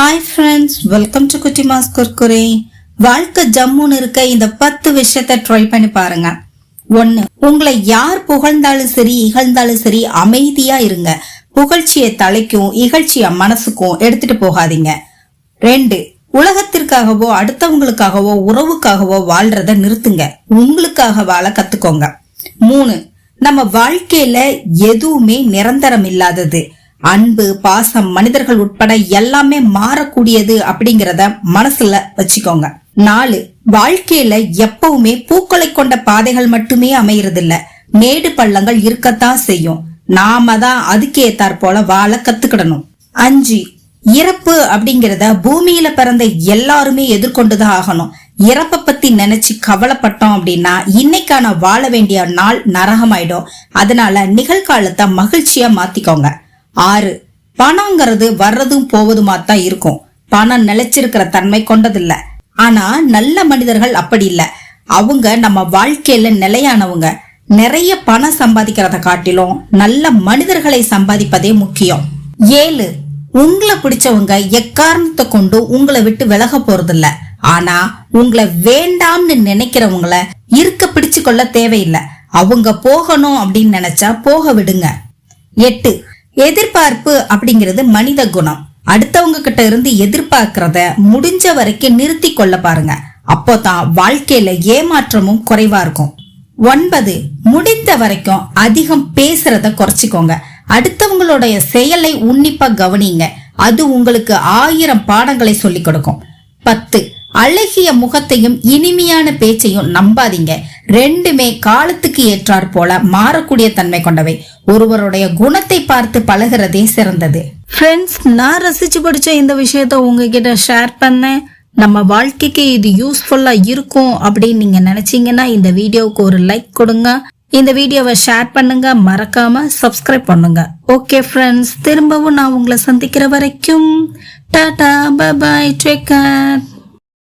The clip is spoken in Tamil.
Hi friends welcome to Kutti mass Kurkure வாழ்க்கை ஜம்முன்னு இருக்க இந்த பத்து விஷயத்த ட்ரை பண்ணி பாருங்க. ஒன்னு உங்களை யார் புகழ்ந்தாலும் சரி இகழ்ந்தாலும் சரி அமைதியா இருங்க. புகழ்ச்சியை தலைக்கும் இகழ்ச்சிய மனசுக்கும் எடுத்துட்டு போகாதீங்க. ரெண்டு உலகத்திற்காகவோ அடுத்தவங்களுக்காகவோ உறவுக்காகவோ வாழ்றத நிறுத்துங்க. உங்களுக்காக வாழ கத்துக்கோங்க. மூணு நம்ம வாழ்க்கையில எதுவுமே நிரந்தரம் இல்லாதது. அன்பு பாசம் மனிதர்கள் உட்பட எல்லாமே மாறக்கூடியது அப்படிங்கறத மனசுல வச்சுக்கோங்க. நாலு வாழ்க்கையில எப்பவுமே பூக்களை கொண்ட பாதைகள் மட்டுமே அமையறதில்ல. மேடு பள்ளங்கள் இருக்கத்தான் செய்யும். நாம தான் அதுக்கு ஏத்தாற் போல வாழ கத்துக்கிடணும். அஞ்சு இறப்பு அப்படிங்கறத பூமியில பிறந்த எல்லாருமே எதிர்கொண்டுதான் ஆகணும். இறப்ப பத்தி நினைச்சு கவலைப்பட்டோம் அப்படின்னா இன்னைக்கான வாழ வேண்டிய நாள் நரகமாயிடும். அதனால நிகழ்காலத்தை மகிழ்ச்சியா மாத்திக்கோங்க. ஆறு. பணங்கிறது வர்றதும் போவதுமா தான் இருக்கும். பணம் நிலைச்சிருக்கிற தன்மை கொண்டதில்ல. ஆனா நல்ல மனிதர்கள் அப்படி இல்ல. அவங்க நம்ம வாழ்க்கையில நிலையானவங்க. நிறைய பணம் சம்பாதிக்கிறத காட்டிலும் நல்ல மனிதர்களை சம்பாதிப்பதே முக்கியம். ஏழு. உங்களை பிடிச்சவங்க எக்காரணத்தை கொண்டு உங்களை விட்டு விலக போறதில்ல. ஆனா உங்களை வேண்டாம்னு நினைக்கிறவங்கள இருக்க பிடிச்சு கொள்ள தேவையில்லை. அவங்க போகணும் அப்படின்னு நினைச்சா போக விடுங்க. எட்டு. எதிர்பார்ப்பு அப்படிங்கிறது மனித குணம். அடுத்தவங்க கிட்ட இருந்து எதிர்பார்க்கிறத முடிஞ்ச வரைக்கும் நிறுத்தி கொள்ள பாருங்க. அப்போதான் வாழ்க்கையில ஏமாற்றமும் குறைவா இருக்கும். ஒன்பது முடிந்த வரைக்கும் அதிகம் பேசுறத குறைச்சிக்கோங்க. அடுத்தவங்களுடைய செயலை உன்னிப்பா கவனிங்க. அது உங்களுக்கு ஆயிரம் பாடங்களை சொல்லிக் கொடுக்கும். பத்து அழகிய முகத்தையும் இனிமையான பேச்சையும் நம்பாதீங்க. ரெண்டுமே காலத்துக்கு ஏற்றாற் போல மாறக்கூடிய தன்மை கொண்டவை. ஒருவருடைய குணத்தை பார்த்து பழகிறதே சிறந்தது. ஃப்ரெண்ட்ஸ் நான் ரசிச்சு படிச்ச இந்த விஷயத்த உங்ககிட்ட ஷேர் பண்ணேன். நம்ம வாழ்க்கைக்கு இது யூஸ்ஃபுல்லா இருக்கும் அப்படின்னு நீங்க நினைச்சீங்கன்னா இந்த வீடியோவுக்கு ஒரு லைக் கொடுங்க. இந்த வீடியோவை ஷேர் பண்ணுங்க. மறக்காம சப்ஸ்கிரைப் பண்ணுங்க. ஓகே ஃப்ரெண்ட்ஸ் திரும்பவும் நான் உங்களை சந்திக்கிற வரைக்கும் டாடா பாய் டேக் கேர்